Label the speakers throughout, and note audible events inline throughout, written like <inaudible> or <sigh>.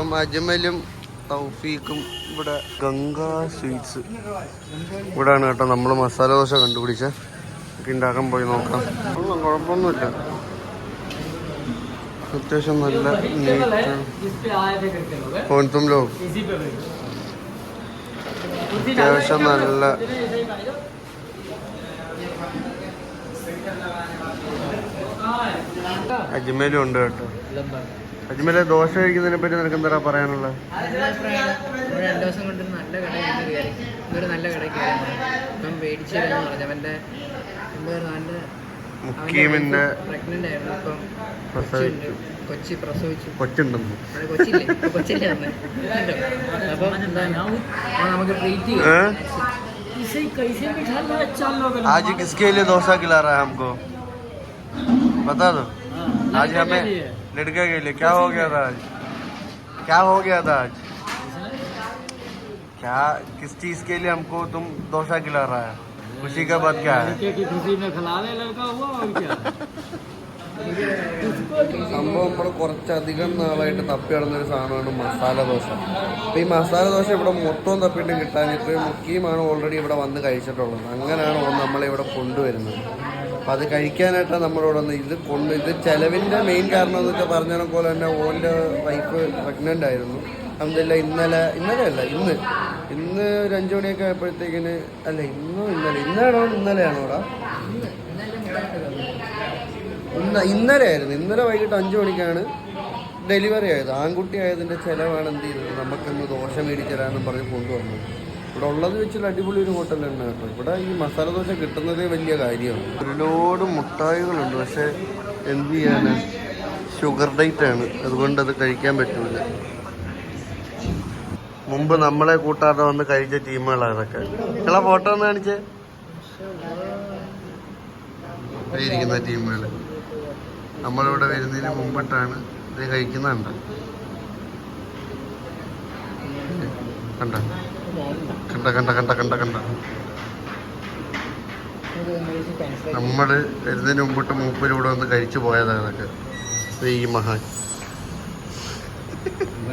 Speaker 1: അപ്പം അജ്മലും തൗഫീഖും ഇവിടെ ഗംഗാ സ്വീറ്റ്സ്. ഇവിടെയാണ് കേട്ടോ നമ്മൾ മസാല ദോശ കണ്ടുപിടിച്ച. ഉണ്ടാക്കാൻ പോയി നോക്കാം. കുഴപ്പമൊന്നുമില്ല. അത്യാവശ്യം നല്ല
Speaker 2: ഫോൺത്തും
Speaker 1: അത്യാവശ്യം നല്ല അജ്മലും ഉണ്ട് കേട്ടോ. അജ്മലെ ദോശ കഴിക്കുന്നതിനെ പറ്റി നിനക്ക് എന്താ പറയാനുള്ളത്
Speaker 3: ഒരു രണ്ട് ദിവസം കൊണ്ട് നല്ല കടയിൽ കയറി ഇതൊരു നല്ല കടയിൽ കയറി ഇപ്പം മേടിച്ചു തരാന്ന് പറഞ്ഞു അവൻ്റെ എന്താ നല്ല
Speaker 1: മുക്കീമിന്റെ
Speaker 3: പ്രഗ്നന്റ് ആയിരുന്നു ഇപ്പം
Speaker 1: പ്രസവിച്ചു
Speaker 3: കൊച്ചുണ്ട്. കൊച്ചി പ്രസവിച്ചു
Speaker 1: കൊച്ചുണ്ടെന്ന്
Speaker 3: അവിടെ കൊച്ചില്ലേ ഇപ്പൊ കൊച്ചില്ലേ വന്നേ അപ്പം എന്താ ആ, നമുക്ക് ട്രീറ്റ്
Speaker 1: ഏ?
Speaker 3: ചെയ്യാം
Speaker 2: इसे कैसे बिठा लो चार लोग हैं।
Speaker 1: आज किसके लिए डोसा खिला रहा है हमको बता दो
Speaker 2: हाँ,
Speaker 1: आज
Speaker 2: लड़के के
Speaker 1: हमें
Speaker 2: लिए।
Speaker 1: लड़के के लिए क्या हो गया था आज क्या हो गया था आज क्या किस चीज के लिए हमको तुम डोसा खिला रहा है खुशी का बात क्या है
Speaker 2: लड़के की खुशी में खिला ले लड़का हुआ और क्या
Speaker 1: സംഭവം നമ്മൾ കുറച്ചധികം നാളായിട്ട് തപ്പി നടന്നൊരു സാധനമാണ് മസാല ദോശ അപ്പം ഈ മസാല ദോശ ഇവിടെ മൊത്തം തപ്പിയിട്ടും കിട്ടാനിട്ട് മുക്കിയുമാണ് ഓൾറെഡി ഇവിടെ വന്ന് കഴിച്ചിട്ടുള്ളത് അങ്ങനെയാണ് ഓൻ നമ്മളെ ഇവിടെ കൊണ്ടുവരുന്നത് അപ്പം അത് കഴിക്കാനായിട്ടാണ് നമ്മളിവിടെ വന്നത് ഇത് കൊണ്ട് ഇത് ചിലവിന്റെ മെയിൻ കാരണം എന്നൊക്കെ പറഞ്ഞതിനെ പറഞ്ഞ പോലെ തന്നെ ഓന്റെ വൈഫ് പ്രഗ്നന്റ് ആയിരുന്നു. അതെല്ലാം ഇന്നലെ ഇന്നലെ അല്ല ഇന്ന്. ഇന്ന് ഒരു അഞ്ചു മണിയൊക്കെ ആയപ്പോഴത്തേക്കിന് അല്ല ഇന്നും ഇന്നലെ. ഇന്നാണോ ഇന്നലെയാണോ ഇവിടെ ഇന്ന ഇന്നലെ ആയിരുന്നു. ഇന്നലെ വൈകിട്ട് അഞ്ചു മണിക്കാണ് ഡെലിവറി ആയത്. ആൺകുട്ടി ആയതിന്റെ ചിലവാണ് എന്ത് ചെയ്തത്? നമുക്കൊന്ന് ദോശ മേടിച്ചു തരാമെന്നും പറഞ്ഞ് കൊണ്ടുവന്നത്. ഇവിടെ ഉള്ളത് വെച്ചിട്ട് അടിപൊളി ഒരു ഹോട്ടൽ തന്നെ കേട്ടോ. ഇവിടെ ഈ മസാല ദോശ കിട്ടുന്നതേ വലിയ കാര്യമാണ്. ഒരുപാട് മുട്ടായികളുണ്ട് പക്ഷേ എന്ത് ചെയ്യാന്? ഷുഗർ ഡൈറ്റ് ആണ്. അതുകൊണ്ട് അത് കഴിക്കാൻ പറ്റൂല. മുമ്പ് നമ്മളെ കൂട്ടാതെ വന്ന് കഴിച്ച ടീമുകളാണ് അതൊക്കെ ഫോട്ടോ ഒന്ന് കാണിച്ചേ. ഇരിക്കുന്ന ടീമുകൾ നമ്മളിവിടെ വരുന്നതിന് മുമ്പിട്ടാണ് ഇത് കഴിക്കുന്നുണ്ട് കണ്ട? കണ്ട കണ്ട കണ്ട കണ്ട കണ്ട. നമ്മൾ വരുന്നതിന് മുമ്പിട്ട് മൂപ്പരിവിടെ വന്ന് കഴിച്ചു പോയതാണ് അതൊക്കെ. ഈ മഹാൻ.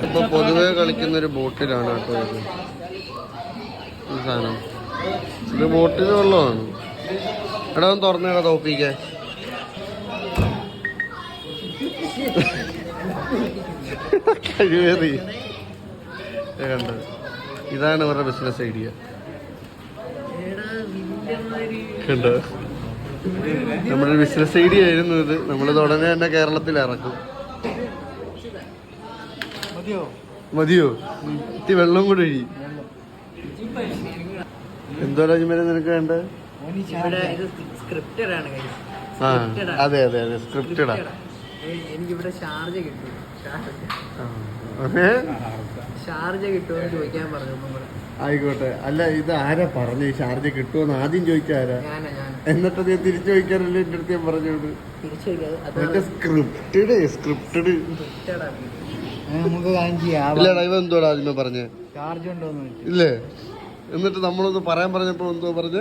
Speaker 1: ഇപ്പൊ പൊതുവെ കളിക്കുന്ന ഒരു ബോട്ടിലാണ് കേട്ടോ ഇത്. ഈ സാധനം. ഇത് ബോട്ടിൽ വെള്ളമാണ്. എടാ ഒന്ന് തുറന്നേടാ തോപ്പിക്കേ. <laughs> കഴിവേറി. കണ്ട ഇതാണ് ഇവരുടെ ബിസിനസ് ഐഡിയ കണ്ടോ? നമ്മുടെ ബിസിനസ് ഐഡിയ ആയിരുന്നു ഇത്. നമ്മൾ ഉടനെ തന്നെ കേരളത്തിൽ ഇറക്കും മതിയോ? ഇത്തി വെള്ളം കൂടെ ഒഴി എന്തോ രാജ്യമേരെ നിനക്ക് വേണ്ടത്. ആ അതെ അതെ അതെ സ്ക്രിപ്റ്റഡാ
Speaker 3: Scripted ആണ്. ഏ- എനിക്കിവിടെ ചാർജ് കിട്ടും. ഷാർജ കിട്ടുമെന്ന് ചോദിക്കാൻ പറഞ്ഞു ഒന്നും കൂടെ.
Speaker 1: ആയിക്കോട്ടെ. അല്ല ഇത് ആരാ പറഞ്ഞു? ഷാർജ കിട്ടുമെന്ന് ആദ്യം ചോദിച്ച ആരാ?
Speaker 3: ഞാനാ ഞാൻ
Speaker 1: എന്നിട്ട് നീ തിരിച്ചു ചോദിക്കാനല്ലേ എന്റെ അടുത്ത് ഞാൻ പറഞ്ഞോണ്ട്?
Speaker 3: തിരിച്ചു അത്
Speaker 1: മറ്റേ സ്ക്രിപ്റ്റഡ് സ്ക്രിപ്റ്റഡ്
Speaker 3: സ്ക്രിപ്റ്റഡ് ആണ്.
Speaker 2: നമുക്ക് കാര്യം ചെയ്യാം.
Speaker 1: ഇല്ലടാ ഇവ എന്തോടാ ആദ്യമേ പറഞ്ഞേ?
Speaker 2: ചാർജ് ഉണ്ടോന്ന്
Speaker 1: ഇല്ലേ? എന്നിട്ട് നമ്മളൊന്ന് പറയാൻ പറഞ്ഞപ്പോ എന്തോ പറഞ്ഞ?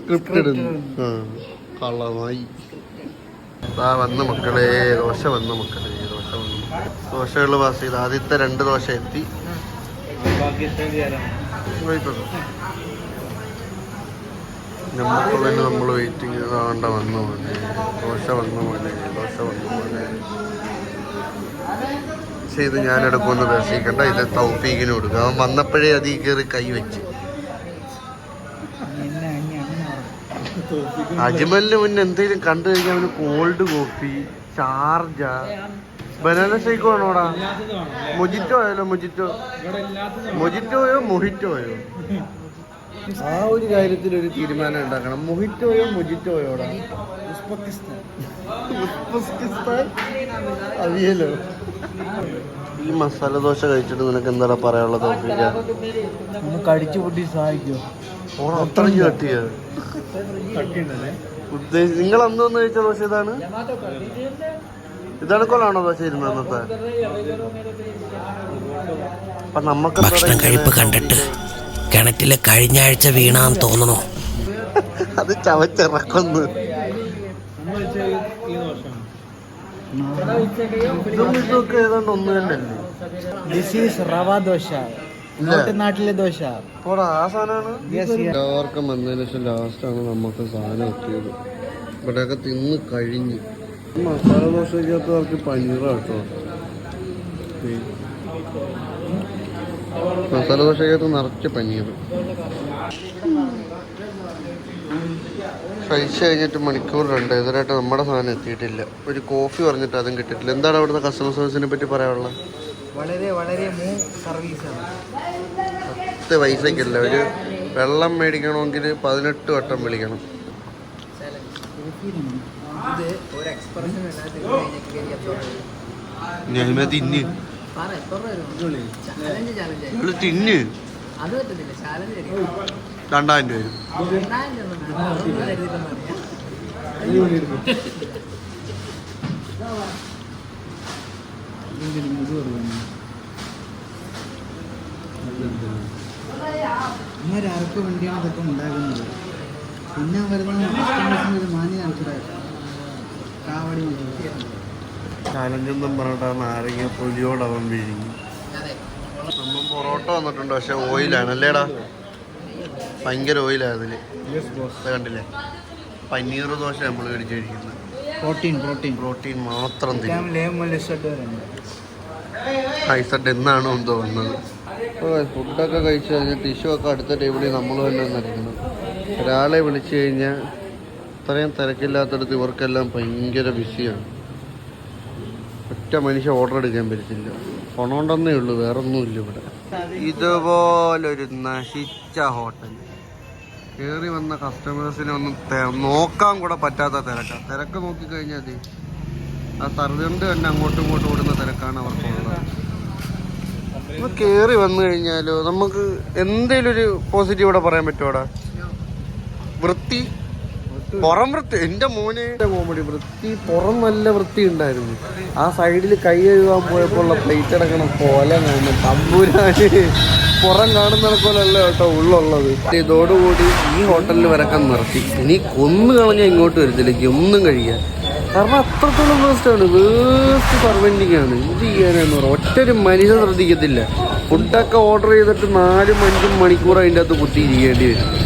Speaker 1: സ്ക്രിപ്റ്റഡ് വന്ന മക്കളെ ദോശ വന്ന മക്കളെ. ദോശകൾ പാസ് ചെയ്ത്. ആദ്യത്തെ രണ്ട് ദോശ എത്തി. ആയിക്കോട്ടെ. നമുക്ക് തന്നെ നമ്മൾ വെയിറ്റിംഗ് ചെയ്താണ്ട വന്നു പോലെ ദോശ വന്നു പോലെ ദോശ വന്നു പോലെ പക്ഷേ ഇത് ഞാൻ എടുക്കുമെന്ന് പ്രതീക്ഷിക്കണ്ട. ഇത് തൗഫീഖിന് കൊടുക്കുക അവൻ വന്നപ്പോഴേ അതിൽ കയറി കൈ വെച്ച്. അജ്മലിന് മുന്നേ എന്തെങ്കിലും കണ്ടു കഴിഞ്ഞാൽ അവന് cold coffee Sharjah banana shake വേണോടാ? മൊജിറ്റോ ആയാലോ മൊജിറ്റോ? മൊജിറ്റോയോ മൊഹിറ്റോയോ ആ ഒരു കാര്യത്തിൽ ഒരു തീരുമാനം ഉണ്ടാക്കണം. മൊഹിറ്റോയോ മൊജിറ്റോയോടാ ഉസ്ബെക്കിസ്ഥാൻ. അവിയലോ? ഈ മസാല ദോശ കഴിച്ചിട്ട് നിനക്ക് എന്താടാ പറയാനുള്ളത്
Speaker 2: നമുക്ക് അടിച്ചു പൊട്ടി സഹായിക്കോ.
Speaker 1: അത്രയും ഉദ്ദേശിച്ച് നിങ്ങൾ അന്നൊന്ന് കഴിച്ച ദോശ ഇതാണ് ദോശ ഇരുന്നത് അന്നത്തെ
Speaker 4: ഭക്ഷണം കഴിപ്പ് കണ്ടിട്ട് കിണറ്റിൽ കഴിഞ്ഞ ആഴ്ച വീണാന്ന് തോന്നണോ <laughs>
Speaker 1: അത് ചവച്ചിറക്കുന്നു. ഏതാണ്ട് ഒന്ന്
Speaker 2: ദിസ് ഈസ് റവ ദോശ. നാട്ടിലെ ദോശ.
Speaker 1: എല്ലാവർക്കും വന്നതിന് ശേഷം ലാസ്റ്റാണ് നമുക്ക് സാധനം എത്തിയത്. ഇവിടെയൊക്കെ തിന്ന് കഴിഞ്ഞ്. മസാല ദോശയ്ക്കകത്ത് അവർക്ക് പനീറാട്ടോ മസാല ദോശയ്ക്കകത്ത് നിറച്ച് പനീർ കഴിച്ച് കഴിഞ്ഞിട്ട് മണിക്കൂർ രണ്ട് ഇതുവരെയായിട്ട് നമ്മുടെ സാധനം എത്തിയിട്ടില്ല ഒരു കോഫി പറഞ്ഞിട്ട് അതും കിട്ടിയിട്ടില്ല എന്താണ് അവിടുത്തെ കസ്റ്റമർ സർവീസിനെ പറ്റി പറയാനുള്ളത്
Speaker 2: വളരെ വളരെ മൂ സർവീസാണ്
Speaker 1: പത്ത് പൈസക്കല്ല ഒരു വെള്ളം മേടിക്കണമെങ്കിൽ പതിനെട്ട് വട്ടം വിളിക്കണം
Speaker 3: ഇത് ഒരു എക്സ്പ്രഷൻ
Speaker 1: ഞാൻ തിന്ന്. തിന്ന്. രണ്ടായിരം രൂപ വരും.
Speaker 2: ഇവരാർക്ക് വേണ്ടിയാണ് ഇതൊക്കെ ഉണ്ടാകുന്നത് പിന്നെ വരുന്ന കസ്റ്റമേഴ്സിന് ഒരു മാന്യ കൊണ്ടുവരും
Speaker 1: ചാലഞ്ചൊന്നും പറഞ്ഞിട്ട് നാരങ്ങ പൊലിയോട് അവൻ വിഴുങ്ങി.
Speaker 3: അതെ
Speaker 1: നമ്മൾ പൊറോട്ട വന്നിട്ടുണ്ട് പക്ഷെ ഓയിലാണ്. അല്ലേടാ? ഭയങ്കര ഓയിലാണ് അതിൽ. ഇത് കണ്ടില്ലേ? പനീർ ദോശ നമ്മൾ കഴിച്ചിരിക്കുന്നത് കഴിക്കുന്നത്
Speaker 2: പ്രോട്ടീൻ പ്രോട്ടീൻ.
Speaker 1: പ്രോട്ടീൻ മാത്രം ഐസഡ് എന്നാണോ എന്തോ വന്നത്. ഫുഡൊക്കെ കഴിച്ചു കഴിഞ്ഞാൽ ടിഷ്യൂ ഒക്കെ അടുത്ത ടേബിളിൽ നമ്മൾ തന്നെ നിൽക്കുന്നു ഒരാളെ വിളിച്ചു കഴിഞ്ഞാൽ ഇത്രയും തിരക്കില്ലാത്തടത്ത് ഇവർക്കെല്ലാം ഭയങ്കര ബിസിയാണ്. ഒറ്റ മനുഷ്യ ഓർഡർ എടുക്കാൻ പറ്റില്ല. പണമുണ്ടെന്നേ ഉള്ളൂ വേറെ ഒന്നുമില്ല ഇവിടെ. ഇതുപോലൊരു നശിച്ച ഹോട്ടൽ കയറി വന്ന കസ്റ്റമേഴ്സിനെ ഒന്നും നോക്കാൻ കൂടെ പറ്റാത്ത തിരക്കാണ് തിരക്ക് നോക്കിക്കഴിഞ്ഞാൽ മതി. ആ സർവന്റ് തന്നെ അങ്ങോട്ടും ഇങ്ങോട്ടും ഓടുന്ന തിരക്കാണ് അവർക്കുള്ളത്. ഇപ്പൊ കേറി വന്നു കഴിഞ്ഞാലോ നമുക്ക് എന്തേലും ഒരു പോസിറ്റീവ് ഇവിടെ പറയാൻ പറ്റുമോടാ വൃത്തി പുറം വൃത്തി എന്റെ മോനെ. കോമഡി വൃത്തി പുറം നല്ല വൃത്തി ഉണ്ടായിരുന്നു. ആ സൈഡിൽ കൈ കഴുകാൻ പോയപ്പോൾ ഉള്ള പ്ലേറ്റ് അടക്കണം പോലെ തമ്പൂരാന്. പുറം കാണുന്ന പോലല്ല കേട്ടോ ഉള്ളുള്ളത്. ഇതോടുകൂടി ഈ ഹോട്ടലിൽ വരക്കാൻ നിർത്തി. ഇനി കൊന്നു കളഞ്ഞാൽ ഇങ്ങോട്ട് വരത്തില്ല. ഒന്നും കഴിക്കാൻ കാരണം അത്രത്തോളം വേസ്റ്റ് ആണ്. വേസ്റ്റ് സർവന്റിങ് ആണ് എന്ത് പറയാം ഒറ്റ ഒരു മനുഷ്യൻ ശ്രദ്ധിക്കത്തില്ല. ഫുഡൊക്കെ ഓർഡർ ചെയ്തിട്ട് നാലും അഞ്ചും മണിക്കൂർ അതിന്റെ അകത്ത് കുത്തിയിരിക്കേണ്ടി വരും.